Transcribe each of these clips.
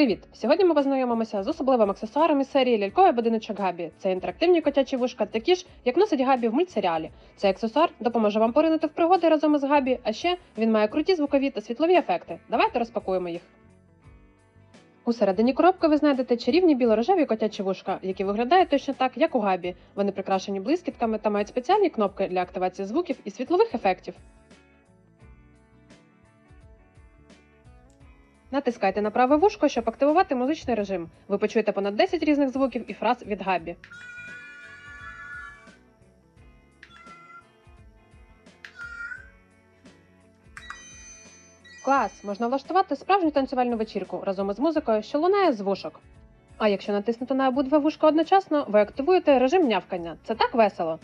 Привіт! Сьогодні ми познайомимося з особливим аксесуаром із серії Ляльковий будиночок Габі. Це інтерактивні котячі вушка, такі ж, як носить Габі в мультсеріалі. Цей аксесуар допоможе вам поринути в пригоди разом із Габі, а ще він має круті звукові та світлові ефекти. Давайте розпакуємо їх. У середині коробки ви знайдете чарівні біло-рожеві котячі вушка, які виглядають точно так, як у Габі. Вони прикрашені блискітками та мають спеціальні кнопки для активації звуків і світлових ефектів. Натискайте на праве вушко, щоб активувати музичний режим. Ви почуєте понад 10 різних звуків і фраз від Габі. Клас! Можна влаштувати справжню танцювальну вечірку разом із музикою, що лунає з вушок. А якщо натиснути на обидва вушка одночасно, ви активуєте режим нявкання. Це так весело.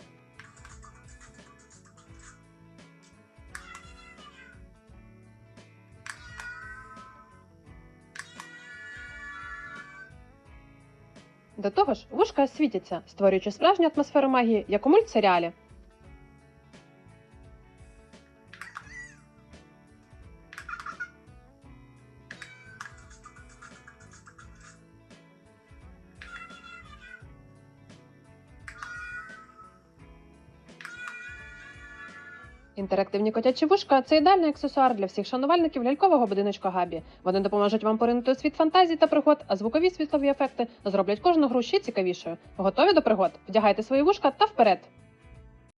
До того ж, вушка світяться, створюючи справжню атмосферу магії, як у мультсеріалі. Інтерактивні котячі вушка це ідеальний аксесуар для всіх шанувальників лялькового будиночка Габі. Вони допоможуть вам поринути у світ фантазій та пригод, а звукові світлові ефекти зроблять кожну гру ще цікавішою. Готові до пригод? Вдягайте свої вушка та вперед!